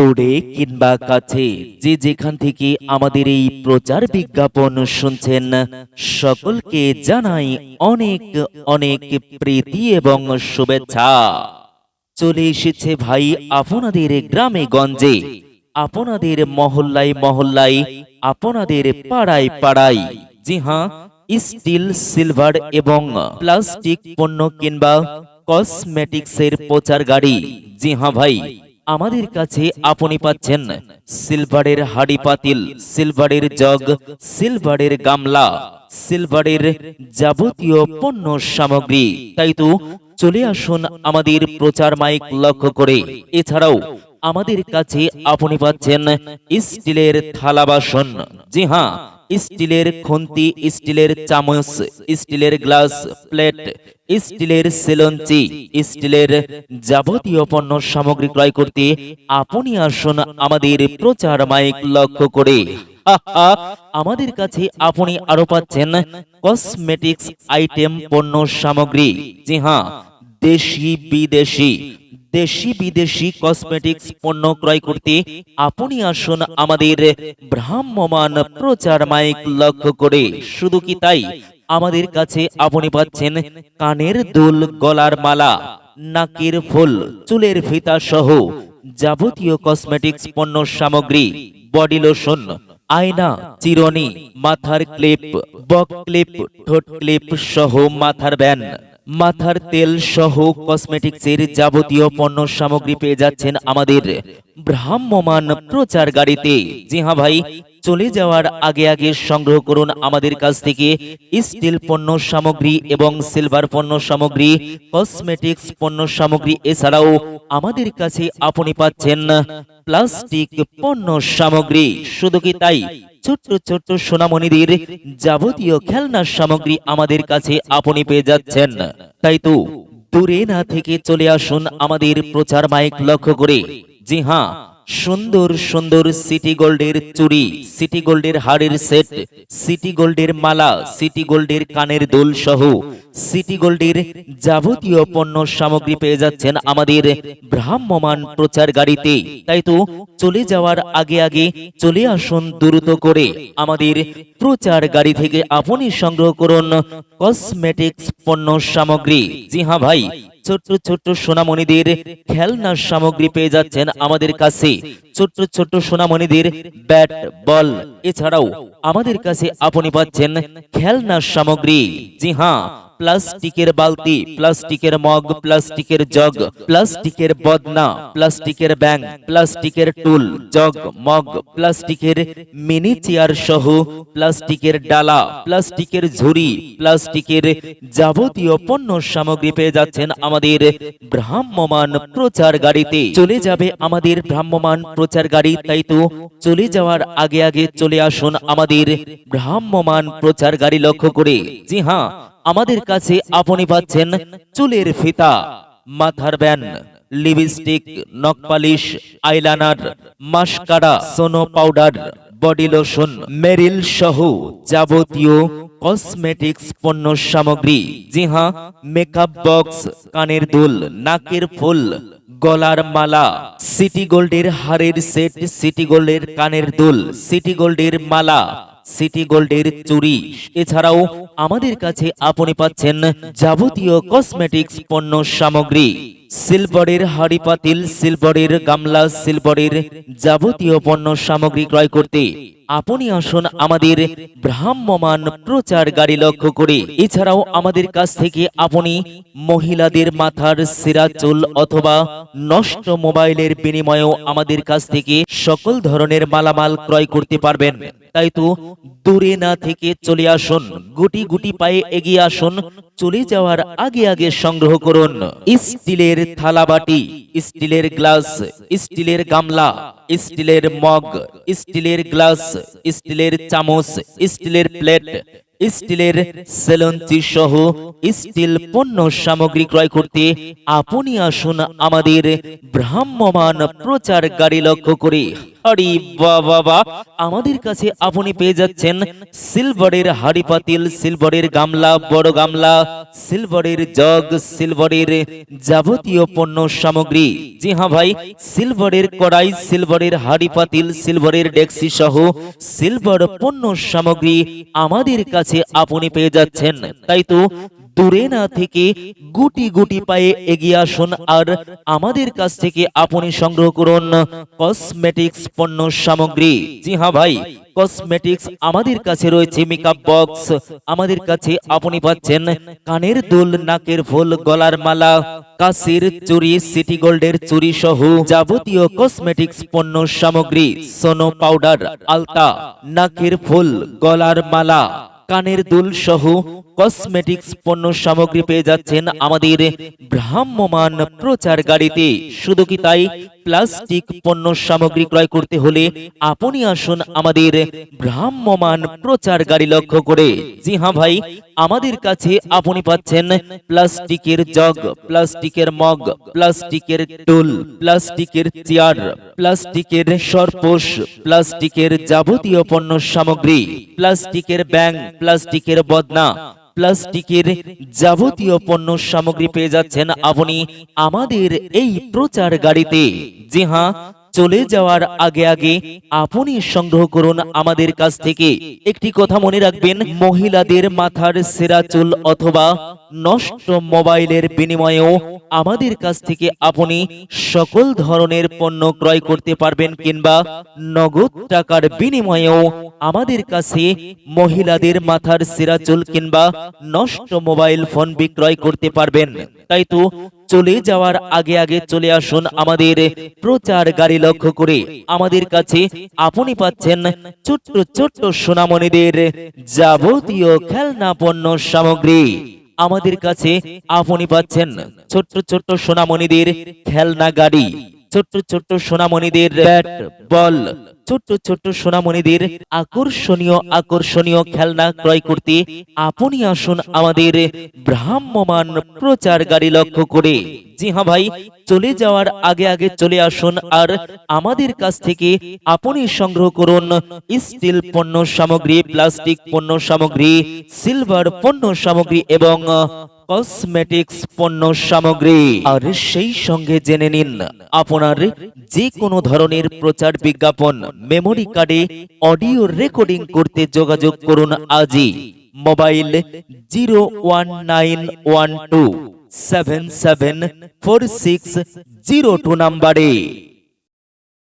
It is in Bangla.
দূরে কিংবা কাছে, যে যেখান থেকে আমাদের এই প্রচার বিজ্ঞাপন শুনছেন, সকলকে জানাই অনেক অনেক প্রীতি এবং শুভেচ্ছা। চলে এসেছে ভাই আপনাদের গ্রামে গঞ্জে, আপনাদের মহল্লায় মহল্লায়, আপনাদের পাড়ায় পাড়ায়। জি হ্যাঁ স্টিল, সিলভার এবং প্লাস্টিক পণ্য কিংবা কসমেটিক্সের প্রচার গাড়ি। জি হ্যাঁ ভাই। আমাদের কাছে আপনি পাচ্ছেন সিলভারের হাড়ি পাতিল সিলভারের জগ সিলভারের গামলা সিলভারের যাবতীয় পণ্য সামগ্রী। তাই তো চলে আসুন আমাদের প্রচার মাইক লক্ষ্য করে। এছাড়াও আমাদের কাছে আপনি পাচ্ছেন স্টিলের থালা বাসন। জি হ্যাঁ স্টিলের খুন্তি স্টিলের চামচ স্টিলের গ্লাস প্লেট স্টিলের সেলঞ্চি স্টিলের যাবতীয় পণ্য সামগ্রী ক্রয় করতে আপনি আসুন আমাদের প্রচার মাইক লক্ষ্য করে। আমাদের কাছে আপনি আরও পাচ্ছেন কসমেটিক্স আইটেম পণ্য সামগ্রী। জি হ্যাঁ দেশি বিদেশি দেশি বিদেশি কসমেটিক্স পণ্য ক্রয় করতে আপনি আসুন আমাদের ভ্রাম্যমান প্রচার মাইক লক্ষ্য করে। শুধু কি তাই? আমাদের কাছে আপনি পাচ্ছেন কানের দুল, গলার মালা, নাকের ফুল, চুলের ফিতা সহ যাবতীয় কসমেটিক্স পণ্য সামগ্রী বডি লোশন আয়না, চিরনি, মাথার ক্লিপ বক ক্লিপ ঠোঁট ক্লিপ সহ মাথার ব্যান মাথার তেল সহ কসমেটিক্সের যাবতীয় পণ্য সামগ্রী পেয়ে যাচ্ছেন আমাদের। ভ্রাম্যমান প্রচার গাড়িতে জি হ্যাঁ ভাই, চলে যাওয়ার আগে আগে সংগ্রহ করুন আমাদের কাছ থেকে স্টিল পণ্য সামগ্রী এবং সিলভার পণ্য সামগ্রী, কসমেটিক্স পণ্য সামগ্রী। এছাড়াও আমাদের কাছে আপনি পাচ্ছেন প্লাস্টিক পণ্য সামগ্রী। শুধু কি তাই? ছোট্ট ছোট্ট সোনামণিদের যাবতীয় খেলনার সামগ্রী আমাদের কাছে আপনি পেয়ে যাচ্ছেন। তাই তো, দূরে না থেকে চলে আসুন আমাদের প্রচার মাইক লক্ষ্য করে। জি হ্যাঁ। সুন্দর সুন্দর সিটি গোল্ডের চুড়ি সিটি গোল্ডের হাড়ের সেট সিটি গোল্ডের মালা সিটি গোল্ডের কানের দোল সহ সিটি গোল্ডের যাবতীয় পণ্য সামগ্রী পেয়ে যাচ্ছেন আমাদের ভ্রাম্যমান প্রচার গাড়িতে। তাই তো চলে যাওয়ার আগে আগে চলে আসুন দ্রুত করে আমাদের প্রচার গাড়ি থেকে আপনি সংগ্রহ করুন কসমেটিক্স পণ্য সামগ্রী। জি হ্যাঁ ভাই। ছোট্ট ছোট্ট সোনামণিদের খেলনার সামগ্রী পেয়ে যাচ্ছেন আমাদের কাছে। ছোট্ট ছোট্ট সোনামণিদের ব্যাট, বল, এছাড়াও আমাদের কাছে আপনি পাচ্ছেন খেলনার সামগ্রী। জি হ্যাঁ প্লাস্টিকের বালতি, প্লাস্টিকের মগ, প্লাস্টিকের জগ, প্লাস্টিকের বদনা, প্লাস্টিকের ব্যাং প্লাস্টিকের টুল, জগ, মগ, প্লাস্টিকের মিনি চেয়ার সহ প্লাস্টিকের ডালা, প্লাস্টিকের ঝুড়ি, প্লাস্টিকের যাবতীয় পণ্য সামগ্রী পেয়ে যাচ্ছেন আমাদের ভ্রাম্যমান প্রচার গাড়িতে। চলে যাবে আমাদের ভ্রাম্যমান প্রচার গাড়ি, তাই তো চলে যাওয়ার আগে আগে চলে আসুন আমাদের ভ্রাম্যমান প্রচার গাড়ি লক্ষ্য করে। জি হ্যাঁ আমাদের কাছে আপনি পাচ্ছেন চুলের ফিতা মাথার ব্যান লিপস্টিক নখপালিশ আইলাইনার মাস্কারা সোনো পাউডার বডি লোশন মেরিল সহ যাবতীয় কসমেটিক্স পণ্য সামগ্রী জি হ্যাঁ মেকআপ বক্স কানের দুল নাকের ফুল গলার মালা সিটি গোল্ডের হারের সেট সিটি গোল্ডের কানের দুল সিটি গোল্ডের মালা সিটি গোল্ডের চুরি। এছাড়াও আমাদের কাছে আপনি পাচ্ছেন যাবতীয় কসমেটিক্স পণ্য সামগ্রী। সিলভারের হাড়ি পাতিল সিলভারের গামলা সিলভারের যাবতীয় পণ্য সামগ্রী ক্রয় করতে। আপনি আসুন আমাদের ভ্রাম্যমান প্রচার গাড়ি লক্ষ্য করে। এছাড়াও আমাদের কাছ থেকে আপনি মহিলাদের মাথার সিরা চুল অথবা নষ্ট মোবাইলের বিনিময়েও আমাদের কাছ থেকে সকল ধরনের মালামাল ক্রয় করতে পারবেন। তাই তো দূরে না থেকে চলে আসুন, গুটি গুটি পায়ে এগিয়ে আসুন, চলে যাওয়ার আগে আগে সংগ্রহ করুন। স্টিলের থালাবাটি স্টিলের গ্লাস, স্টিলের গামলা, স্টিলের মগ, স্টিলের গ্লাস স্টিলের চামচ স্টিলের প্লেট স্টিলের সেলঞ্চি সহ স্টিল পণ্য সামগ্রী ক্রয় করতে আপনি আসুন আমাদের ভ্রাম্যমান প্রচার গাড়ি লক্ষ্য করে। আরে বাবা আমাদের কাছে আপনি পেয়ে যাচ্ছেন সিলভারের হাড়ি পাতিল সিলভারের গামলা, বড় গামলা, সিলভারের জগ, সিলভারের যাবতীয় পণ্য সামগ্রী। জি হ্যাঁ ভাই, সিলভারের কড়াই, সিলভারের হাড়ি পাতিল সিলভারের ডেক্সি সহ সিলভার পণ্য সামগ্রী আমাদের কাছে আপনি পেয়ে যাচ্ছেন। তাই তো দূরে না থেকে গুটি গুটি পায়ে এগিয়ে আসুন আর আমাদের কাছ থেকে আপনি সংগ্রহ করুন কসমেটিক্স পণ্য সামগ্রী। জি হ্যাঁ ভাই, কসমেটিক্স আমাদের কাছে রয়েছে মেকআপ বক্স আমাদের কাছে আপনি পাচ্ছেন কানের দুল, নাকের ফুল, গলার মালা, কাশির চুরি সিটি গোল্ডের চুরি সহ যাবতীয় কসমেটিক্স পণ্য সামগ্রী। সোনো পাউডার, আলতা, নাকের ফুল, গলার মালা কানের দুল সহ কসমেটিক্স পণ্য সামগ্রী পেয়ে যাচ্ছেন আমাদের ভ্রাম্যমান প্রচার গাড়িতে। শুধু কি তাই? প্লাস্টিক পণ্য সামগ্রী ক্রয় করতে হলে আপনি আসুন আমাদের ভ্রাম্যমান প্রচার গাড়ি লক্ষ্য করে। জি হ্যাঁ ভাই, আমাদের কাছে আপনি পাচ্ছেন প্লাস্টিকের জগ, প্লাস্টিকের মগ, প্লাস্টিকের টুল, প্লাস্টিকের চেয়ার, প্লাস্টিকের সরপোষ প্লাস্টিকের যাবতীয় পণ্য সামগ্রী, প্লাস্টিকের ব্যাং, প্লাস্টিকের বদনা প্লাস্টিকের যাবতীয় পণ্য সামগ্রী পেয়ে যাচ্ছেন আপনি আমাদের এই প্রচার গাড়িতে। জি হ্যাঁ চলে যাওয়ার আগে আগে আপনি সংগ্রহ করুন আমাদের কাছ থেকে। একটি কথা মনে রাখবেন, মহিলাদের মাথার সেরা চুল অথবা নষ্ট মোবাইলের বিনিময়েও আমাদের কাছ থেকে আপনি সকল ধরনের পণ্য ক্রয় করতে পারবেন কিংবা নগদ টাকার বিনিময়েও আমাদের কাছে মহিলাদের মাথার সেরা চুল কিংবা নষ্ট মোবাইল ফোন বিক্রয় করতে পারবেন। তাই তো চলে যাওয়ার আগে আগে চলে আসুন আমাদের প্রচার গাড়ি লক্ষ্য করে। আমাদের কাছে আপনি পাচ্ছেন ছোট্ট ছোট্ট সোনামণিদের যাবতীয় খেলনা পণ্য সামগ্রী। আমাদের কাছে আপনি পাচ্ছেন ছোট্ট ছোট্ট সোনামণিদের খেলনা গাড়ি। ছোট্ট ছোট্ট সোনামণিদের ব্যাট, বল ছোট্ট ছোট্ট সোনামণিদের আকর্ষণীয় আকর্ষণীয় খেলনা ক্রয় করতে আপনি আসুন আমাদের ভ্রাম্যমান প্রচার গাড়ি লক্ষ্য করে। জি হ্যাঁ ভাই, চলে যাওয়ার আগে আগে চলে আসুন আর আমাদের কাছ থেকে আপনি সংগ্রহ করুন স্টিল পণ্য সামগ্রী, প্লাস্টিক পণ্য সামগ্রী, সিলভার পণ্য সামগ্রী এবং কসমেটিক্স পণ্য সামগ্রী। আর সেই সঙ্গে জেনে নিন, আপনার যে কোনো ধরনের প্রচার বিজ্ঞাপন মেমোরি কার্ডে অডিও রেকর্ডিং করতে যোগাযোগ করুন আজই। Mobile zero one nine one two seven seven four six zero two নাম্বারে।